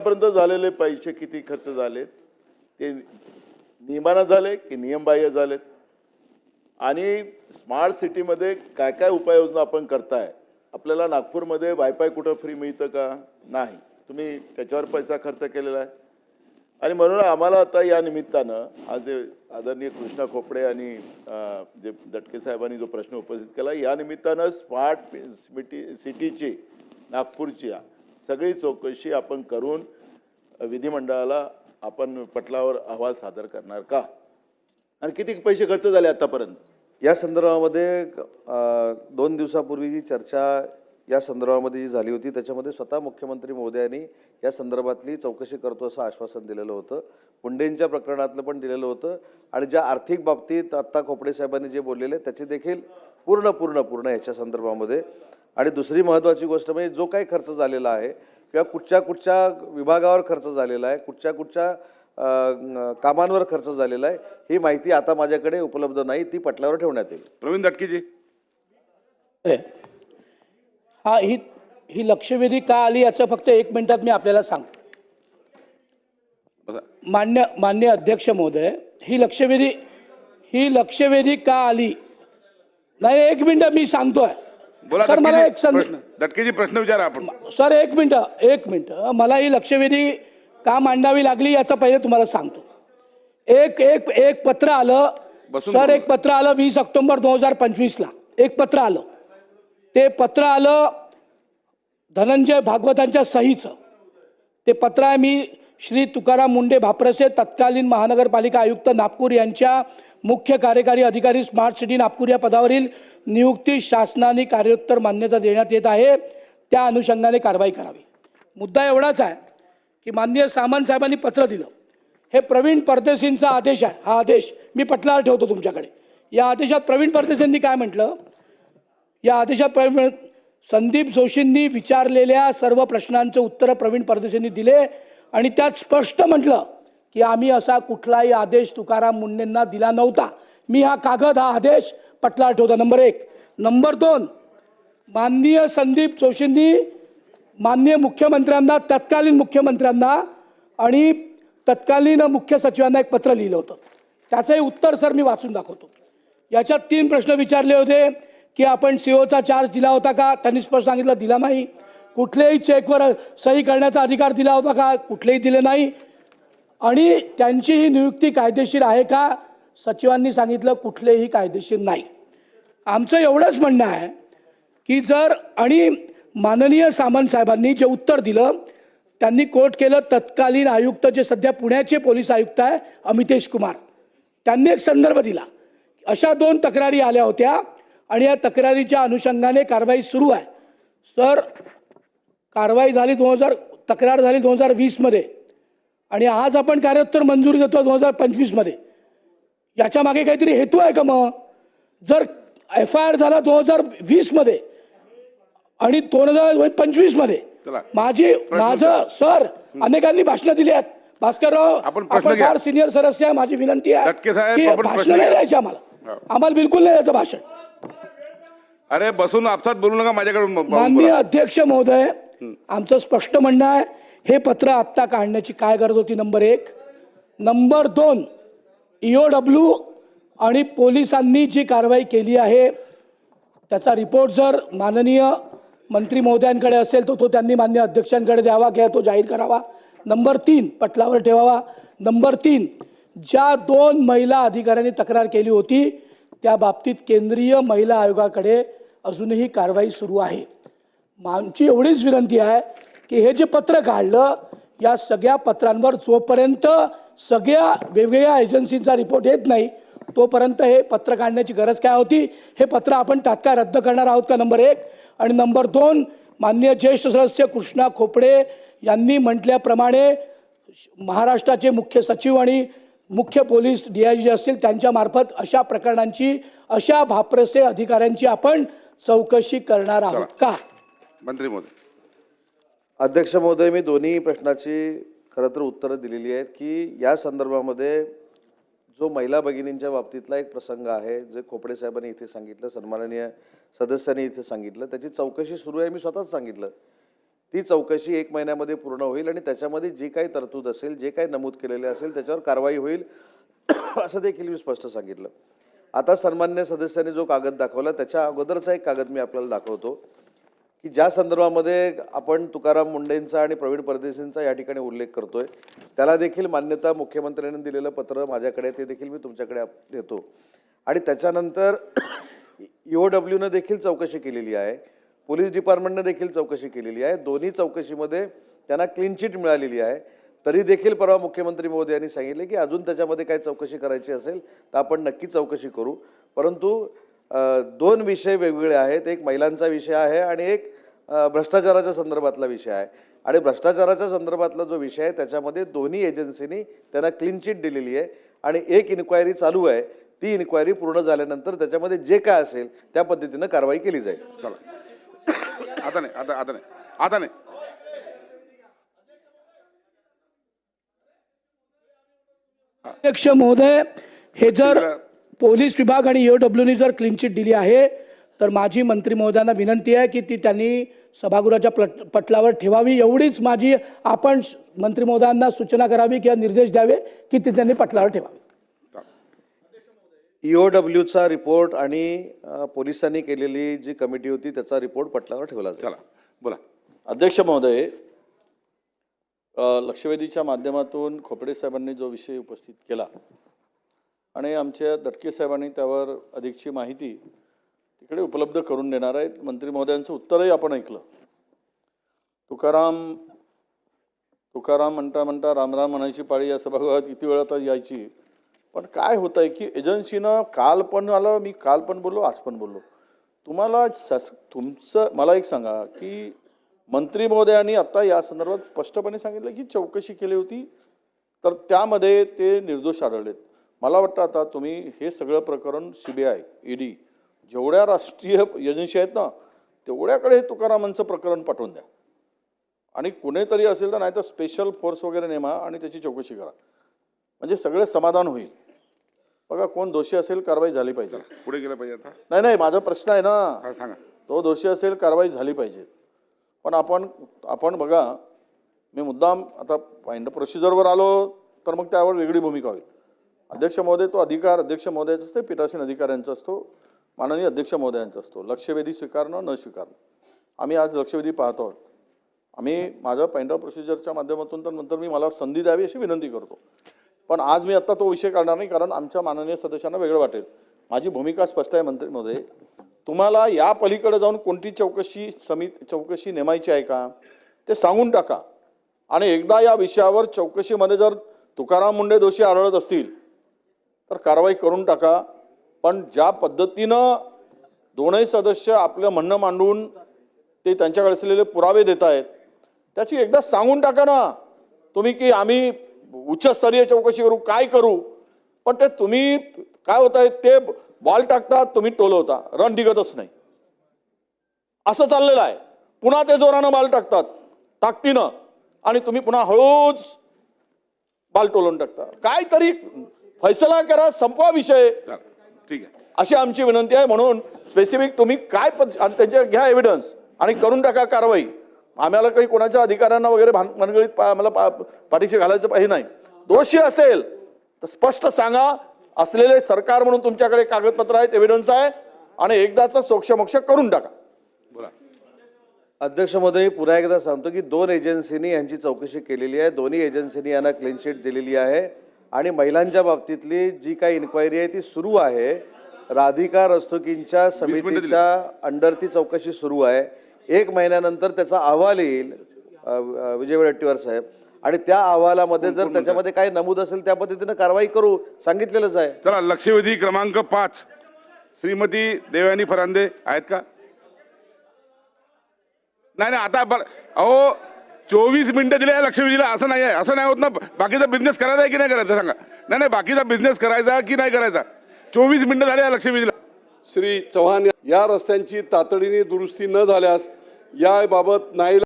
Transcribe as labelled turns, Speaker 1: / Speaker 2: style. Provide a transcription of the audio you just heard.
Speaker 1: आतापर्यंत झालेले पैसे किती खर्च झालेत? ते नियमानं झाले की नियमबाह्य झालेत? आणि स्मार्ट सिटीमध्ये काय काय उपाययोजना आपण करताय? आपल्याला नागपूरमध्ये वायफाय कुठं फ्री मिळतं का? नाही. तुम्ही त्याच्यावर पैसा खर्च केलेला आहे. आणि म्हणून आम्हाला आता या निमित्तानं आज जे आदरणीय कृष्णा खोपडे आणि जे दटके साहेबांनी जो प्रश्न उपस्थित केला या निमित्तानं स्मार्ट सिटी सिटीची नागपूरची सगळी चौकशी आपण करून विधिमंडळाला आपण पटलावर अहवाल सादर करणार का? आणि किती पैसे खर्च झाले आतापर्यंत?
Speaker 2: या संदर्भामध्ये दोन दिवसापूर्वी जी चर्चा या संदर्भामध्ये जी झाली होती त्याच्यामध्ये स्वतः मुख्यमंत्री मोदयांनी या संदर्भातली चौकशी करतो असं आश्वासन दिलेलं होतं. मुंडेंच्या प्रकरणातलं पण दिलेलं होतं. आणि ज्या आर्थिक बाबतीत आत्ता खोपडे साहेबांनी जे बोललेले त्याची देखील पूर्ण पूर्ण पूर्ण याच्या संदर्भामध्ये. आणि दुसरी महत्त्वाची गोष्ट म्हणजे जो काही खर्च झालेला आहे किंवा कुठच्या कुठच्या विभागावर खर्च झालेला आहे कुठच्या कुठच्या कामांवर खर्च झालेला आहे ही माहिती आता माझ्याकडे उपलब्ध नाही ती पटल्यावर ठेवण्यात येईल.
Speaker 3: प्रवीण दटकेजी.
Speaker 4: हा ही ही लक्षवेधी का आली याचं फक्त एक मिनिटात मी आपल्याला सांगतो
Speaker 3: बसा.
Speaker 4: मान्य मान्य अध्यक्ष महोदय ही लक्षवेधी ही लक्षवेधी का आली? नाही एक मिनिट मी सांगतोय. सर मला एक संधी
Speaker 3: प्रश्न दटकेजी प्रश्न विचारा आपण.
Speaker 4: सर एक मिनिट एक मिनिट. मला ही लक्षवेधी का मांडावी लागली याचं पहिले तुम्हाला सांगतो. एक एक एक पत्र आलं. सर. एक पत्र आलं वीस ऑक्टोबर दोन हजार पंचवीसला. एक पत्र आलं. ते पत्र आलं धनंजय भागवतांच्या सहीचं. ते पत्र आहे मी श्री तुकाराम मुंडे भाप्रसे तत्कालीन महानगरपालिका आयुक्त नागपूर यांच्या मुख्य कार्यकारी अधिकारी स्मार्ट सिटी नागपूर या पदावरील नियुक्ती शासनाने कार्योत्तर मान्यता देण्यात येत आहे. त्या अनुषंगाने कारवाई करावी. मुद्दा एवढाच आहे की माननीय सामंत साहेबांनी पत्र दिलं. हे प्रवीण परदेसींचा आदेश आहे. हा आदेश मी पटलावर ठेवतो तुमच्याकडे. या आदेशात प्रवीण परदेसींनी काय म्हटलं? या आदेशात प्रवीण संदीप जोशींनी विचारलेल्या सर्व प्रश्नांचं उत्तरं प्रवीण परदेशींनी दिले. आणि त्यात स्पष्ट म्हटलं की आम्ही असा कुठलाही आदेश तुकाराम मुंडेंना दिला नव्हता. मी हा कागद हा आदेश पटला आठवता नंबर एक. नंबर दोन. माननीय संदीप जोशींनी माननीय मुख्यमंत्र्यांना तत्कालीन मुख्यमंत्र्यांना आणि तत्कालीन मुख्य सचिवांना एक पत्र लिहिलं होतं. त्याचंही उत्तर सर मी वाचून दाखवतो. याच्यात तीन प्रश्न विचारले होते की आपण सीओचा चार्ज दिला होता का? त्यांनी स्पष्ट सांगितलं दिला नाही. कुठल्याही चेकवर सही करण्याचा अधिकार दिला होता का? कुठलेही दिले नाही. आणि त्यांची ही नियुक्ती कायदेशीर आहे का? सचिवांनी सांगितलं कुठलेही कायदेशीर नाही. आमचं एवढंच म्हणणं आहे की जर आणि माननीय सामंत साहेबांनी जे उत्तर दिलं त्यांनी कोट केलं तत्कालीन आयुक्त जे सध्या पुण्याचे पोलीस आयुक्त आहे अमितेश कुमार त्यांनी एक संदर्भ दिला. अशा दोन तक्रारी आल्या होत्या आणि या तक्रारीच्या अनुषंगाने कारवाई सुरू आहे. सर कारवाई झाली दोन हजार तक्रार झाली दोन हजार वीसमध्ये. आणि आज आपण कार्योत्तर मंजुरी देतो दोन हजार पंचवीसमध्ये. याच्या मागे काहीतरी हेतू आहे का मग? जर एफ आय आर झाला दोन हजार वीसमध्ये आणि दोन हजार पंचवीसमध्ये. माझी माझं सर अनेकांनी भाषणं दिली आहेत. भास्करराव
Speaker 3: आपण.
Speaker 4: फार सिनियर सदस्य आहे माझी विनंती आहे की भाषण नाही. द्यायची आम्हाला. आम्हाला बिलकुल नाही द्यायचं भाषण.
Speaker 3: अरे बसून आपसात बोलू नका माझ्याकडून
Speaker 4: माननीय. अध्यक्ष महोदय आमचं स्पष्ट म्हणणं आहे हे पत्र आत्ता काढण्याची काय गरज होती? नंबर एक. नंबर दोन ईओ डब्ल्यू आणि पोलिसांनी जी कारवाई केली आहे त्याचा रिपोर्ट जर माननीय मंत्री महोदयांकडे असेल तर तो त्यांनी मान्य अध्यक्षांकडे द्यावा किंवा तो जाहीर करावा. नंबर तीन पटलावर ठेवावा. नंबर तीन ज्या दोन महिला अधिकाऱ्यांनी तक्रार केली होती त्या बाबतीत केंद्रीय महिला आयोगाकडे अजूनही कारवाई सुरू आहे. आमची एवढीच विनंती आहे की हे जे पत्र काढलं या सगळ्या पत्रांवर जोपर्यंत सगळ्या वेगवेगळ्या एजन्सींचा रिपोर्ट येत नाही तोपर्यंत हे पत्र काढण्याची गरज काय होती? हे पत्र आपण तात्काळ रद्द करणार आहोत का? नंबर एक. आणि नंबर दोन माननीय ज्येष्ठ सदस्य कृष्णा खोपडे यांनी म्हटल्याप्रमाणे महाराष्ट्राचे मुख्य सचिव आणि मुख्य पोलीस डी आय जी असतील त्यांच्या मार्फत अशा प्रकरणांची अशा भाप्रसे अधिकाऱ्यांची आपण चौकशी करणार आहोत का?
Speaker 3: मंत्री महोदय.
Speaker 2: अध्यक्ष महोदय मी दोन्ही प्रश्नाची खरं तर उत्तरं दिलेली आहेत की या संदर्भामध्ये जो महिला भगिनींच्या बाबतीतला एक प्रसंग आहे जे खोपडे साहेबांनी इथे सांगितलं सन्माननीय सदस्यांनी इथे सांगितलं त्याची चौकशी सुरू आहे मी स्वतःच सांगितलं. ती चौकशी एक महिन्यामध्ये पूर्ण होईल आणि त्याच्यामध्ये जी काही तरतूद असेल जे काही नमूद केलेले असेल त्याच्यावर कारवाई होईल असं देखील मी स्पष्ट सांगितलं. आता सन्मान्य सदस्यांनी जो कागद दाखवला त्याच्या अगोदरचा एक कागद मी आपल्याला दाखवतो. की ज्या संदर्भामध्ये आपण तुकाराम मुंडेंचा आणि प्रवीण परदेशींचा या ठिकाणी उल्लेख करतोय त्याला देखील मान्यता मुख्यमंत्र्यांनी दिलेलं पत्र माझ्याकडे ते देखील मी तुमच्याकडे देतो. आणि त्याच्यानंतर ओ डब्ल्यूनं देखील चौकशी केलेली आहे पोलीस डिपार्टमेंटनं देखील चौकशी केलेली आहे दोन्ही चौकशीमध्ये त्यांना क्लीन चिट मिळालेली आहे. तरी देखील परवा मुख्यमंत्री महोदयांनी सांगितले की अजून त्याच्यामध्ये काही चौकशी करायची असेल तर आपण नक्की चौकशी करू. परंतु दोन विषय वेगवेगळे आहेत. एक महिलांचा विषय आहे आणि एक भ्रष्टाचाराच्या संदर्भातला विषय आहे. आणि भ्रष्टाचाराच्या संदर्भातला जो विषय आहे त्याच्यामध्ये दोन्ही एजन्सीनी त्यांना क्लीन चिट दिलेली आहे. आणि एक इन्क्वायरी चालू आहे. ती इन्क्वायरी पूर्ण झाल्यानंतर त्याच्यामध्ये जे काय असेल त्या पद्धतीनं कारवाई केली जाईल.
Speaker 3: चला. आता नाही आता आता नाही. आता नाही.
Speaker 4: अध्यक्ष महोदय हे जर पोलीस विभाग आणि E डब्ल्यूनी जर क्लीन चिट दिली आहे तर माझी मंत्री महोदयांना विनंती आहे की ती त्यांनी सभागृहाच्या पट पटलावर ठेवावी. एवढीच माझी आपण मंत्री महोदयांना सूचना करावी किंवा निर्देश द्यावे की ती त्यांनी पटलावर ठेवावी.
Speaker 2: ईओ डब्ल्यूचा रिपोर्ट आणि पोलिसांनी केलेली जी कमिटी होती त्याचा रिपोर्ट पटलावर ठेवला जाईल.
Speaker 3: चला बोला.
Speaker 5: अध्यक्ष महोदय लक्षवेधीच्या माध्यमातून खोपडे साहेबांनी जो विषय उपस्थित केला आणि आमच्या दटके साहेबांनी त्यावर अधिकची माहिती तिकडे उपलब्ध करून देणार आहेत. मंत्री महोदयांचं उत्तरही आपण ऐकलं. तुकाराम तुकाराम म्हणता म्हणता रामराम म्हणायची पाळी या सभागृहात किती वेळा तर यायची. पण काय होत आहे की एजन्सीनं काल पण आलं मी काल पण बोललो आज पण बोललो. तुम्हाला सस तुमचं मला एक सांगा की मंत्री महोदयांनी आता या संदर्भात स्पष्टपणे सांगितलं की चौकशी केली होती तर त्यामध्ये ते निर्दोष आढळलेत. मला वाटतं आता तुम्ही हे सगळं प्रकरण सी बी आय ईडी जेवढ्या राष्ट्रीय एजन्सी आहेत ना तेवढ्याकडे हे तुकारामांचं प्रकरण पाठवून द्या. आणि कुणीतरी असेल तर नाही तर स्पेशल फोर्स वगैरे नेमा आणि त्याची चौकशी करा. म्हणजे सगळे समाधान होईल. बघा कोण दोषी असेल कारवाई झाली पाहिजे.
Speaker 3: पुढे गेलं पाहिजे आता.
Speaker 5: नाही नाही माझा प्रश्न आहे ना.
Speaker 3: सांगा.
Speaker 5: तो दोषी असेल कारवाई झाली पाहिजे. पण आपण आपण बघा मी मुद्दाम आता फाईंड प्रोसिजरवर आलो तर मग त्यावर वेगळी भूमिका होईल. अध्यक्ष महोदय तो अधिकार अध्यक्ष महोदयाचा असतो पीठासीन अधिकाऱ्यांचा असतो माननीय अध्यक्ष महोदयांचा असतो. लक्षवेधी स्वीकारणं न स्वीकारणं. आम्ही आज लक्षवेधी पाहत आहोत. आम्ही माझ्या पॉईंट ऑफ प्रोसिजरच्या माध्यमातून तर नंतर मी मला संधी द्यावी अशी विनंती करतो. पण आज मी आत्ता तो विषय काढणार नाही कारण आमच्या माननीय सदस्यांना वेगळं वाटेल. माझी भूमिका स्पष्ट आहे मंत्री महोदय. तुम्हाला या पलीकडे जाऊन कोणती चौकशी समिती चौकशी नेमायची आहे का? ते सांगून टाका. आणि एकदा या विषयावर चौकशीमध्ये जर तुकाराम मुंडे दोषी आढळत असतील तर कारवाई करून टाका. पण ज्या पद्धतीनं दोनही सदस्य आपलं म्हणणं मांडून ते त्यांच्याकडे असलेले पुरावे देत आहेत त्याची एकदा सांगून टाका ना. तुम्ही की आम्ही उच्चस्तरीय चौकशी करू काय करू? पण ते तुम्ही काय होत आहे ते बॉल टाकतात तुम्ही टोलवता. रन निघतच नाही. असं चाललेलं आहे. पुन्हा ते जोरानं बॉल टाकतात ताकदीनं. आणि तुम्ही पुन्हा हळूच बाल टोलून टाकता. काहीतरी फैसला करा संपवा विषय.
Speaker 3: ठीक आहे.
Speaker 5: अशी आमची विनंती आहे म्हणून स्पेसिफिक तुम्ही काय पद आणि त्यांचे घ्या एव्हिडन्स आणि करून टाका कारवाई. आम्हाला काही कोणाच्या अधिकाऱ्यांना वगैरे भान भानगडीत पा आम्हाला पा पाठीशी घालायचं हे नाही. दोषी असेल तर स्पष्ट सांगा. असलेले सरकार म्हणून तुमच्याकडे कागदपत्र आहेत एव्हिडन्स आहे आणि एकदाचा सोक्षमोक्ष करून टाका.
Speaker 3: बोला.
Speaker 2: अध्यक्ष महोदय पुन्हा एकदा सांगतो की दोन एजन्सीनी यांची चौकशी केलेली आहे. दोन्ही एजन्सीनी यांना क्लीन शीट दिलेली आहे. आणि महिलांच्या बाबतीतली जी काही इन्क्वायरी आहे ती सुरू आहे. राधिका रस्तोकींच्या. समितीच्या अंडर ती चौकशी सुरू आहे. एक महिन्यानंतर त्याचा अहवाल येईल विजय वडेट्टीवार साहेब. आणि त्या अहवालामध्ये जर त्याच्यामध्ये काही नमूद असेल त्या पद्धतीनं कारवाई करू. सांगितलेलंच आहे.
Speaker 3: चला लक्षवेधी क्रमांक पाच. श्रीमती देवयानी फरांदे आहेत का? नाही नाही आता अहो चोवीस मिनिटं दिले आहे दिलं असं नाही आहे. असं नाही होत ना. बाकीचा बिझनेस करायचा आहे की नाही करायचा? सांगा. नाही नाही बाकीचा बिझनेस करायचा की नाही करायचा? चोवीस मिनिटं झाले आहे लक्षवेधीला.
Speaker 6: श्री चव्हाण या रस्त्यांची तातडीने दुरुस्ती न झाल्यास याबाबत नाही